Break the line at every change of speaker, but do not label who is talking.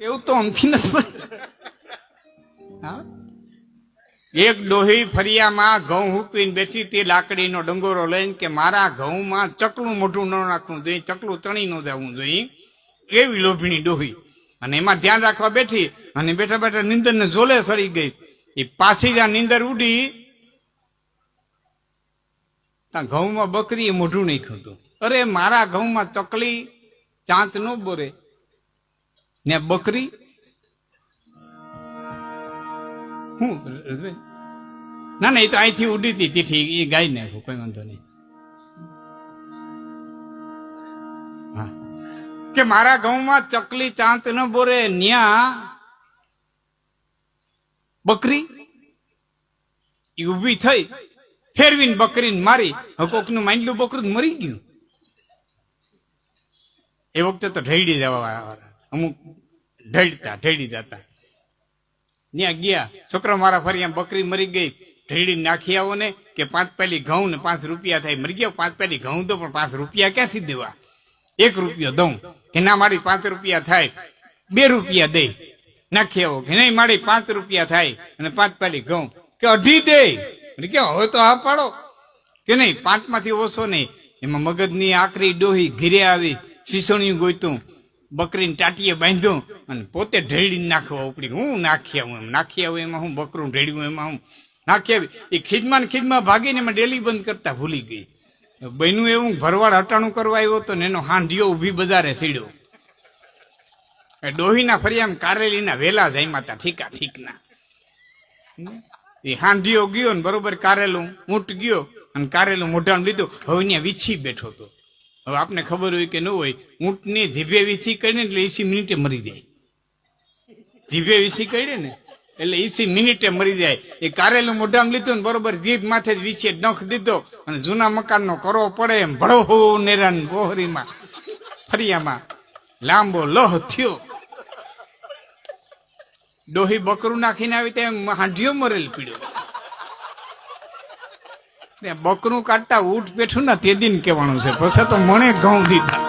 એવું તો અમથી નથી હા? એક ડોહી ફરિયામાં ઘઉં હૂકવીને બેઠી તે લાકડીનો ડંગોરો લઈને કે મારા ઘઉંમાં ચકલું મોઢું ન નાખવું જોઈએ, ચકલું તણી ન જવું જોઈએ. એવી લોભીણી ડોહી. અને એમાં ધ્યાન રાખવા બેઠી અને બેઠા બેઠા નીંદર ને ઝોલે સરી ગઈ. એ પાછી જ્યાં નીંદર ઉડી. ત્યાં ઘઉંમાં બકરી મોઢું નહીં હતું. અરે મારા ઘઉંમાં ચકલી ચાંત ન બોરે. ને બકરી? હું? ના ના, એ તો અહીંથી ઉડી હતી તેથી એ ગાય નાખ્યું કોઈ વાંધો નહીં. કે મારા ઘઉંમાં ચકલી ચાંત ન બોરે, ન્યા બકરી? એ ઊભી થઈ, ફેરવીને બકરીને મારી હકોકનું કોકનું માંડલું બકરું મરી ગયું. એ વખતે તો ઢેડી જવા વાળા વાળા. અમુક ઢળતા, ઢળી જતા. ત્યાં ગયા, છોકરા મારા ફરી બકરી મરી ગઈ. ઢેડી નાખી આવો ને કે પાંચ પેલી ઘઉં ને પાંચ રૂપિયા થાય. મરી ગયો પાંચ પેલી ઘઉં દો પણ પાંચ રૂપિયા ક્યાંથી દેવા? એક રૂપિયો દઉં કે ના, મારી પાંચ રૂપિયા થાય. બે રૂપિયા દે. નાખી આવો કે નહીં, મારી પાંચ રૂપિયા થાય અને પાંચ પેલી ઘઉં કે અઢી દે. કે હવે તો હા પાડો. કે નહીં પાંચમાંથી ઓછો નહીં. એમાં મગજની આકરી ડોહી ઘીરે આવી શીસણિયું ગોઈતું બકરીને ટાટીએ બાંધ્યું અને પોતે ઢેડીને નાખવા ઉપડી. હું નાખી આવું એમ, નાખી આવું એમાં હું બકરું ઢેડ્યું એમાં હું નાખી આવી. એ ખીજમાં ખીજમાં ભાગીને એમાં ડેલી બંધ કરતા ભૂલી ગઈ. બહેનું એવું ભરવાડ હટાણું કરવા આવ્યો તો ને એનો હાંડિયો ઊભી બધારે સીડ્યો. એ ડોહીના ફરિયામ કારેલીના વેલા જામ્યા હતા ઠીકા, ઠીકના. એ હાંડિયો ગયો ને બરોબર કારેલું ઊંટ ગયો અને કારેલું મોઢામાં લીધું. હવે ત્યાં વીછી બેઠો હતો હવે આપને ખબર હોય કે ન હોય, ઊંટને જીભે વીછી કરીને એટલે એસી મિનિટે મરી જાય. જીભે વીછી કરીને ને, એટલે એસી મિનિટે મરી જાય. એ કારેલું મોઢામ લીધું ને બરોબર જીભ માથે જ વીછે નખ દીધો અને જૂના મકાનનો કરવો પડે એમ ભળો નેરાન બોહરીમાં ફરિયામાં. લાંબો લોહ થયો. ડોહી બકરું નાખીને આવી તેમ હાંઢિયો મરેલ પીડ્યો. બકરું કાઢતા ઊઠ બેઠું ના તે દિન કહેવાનું છે. પછી તો મણે ઘઉં દીધા.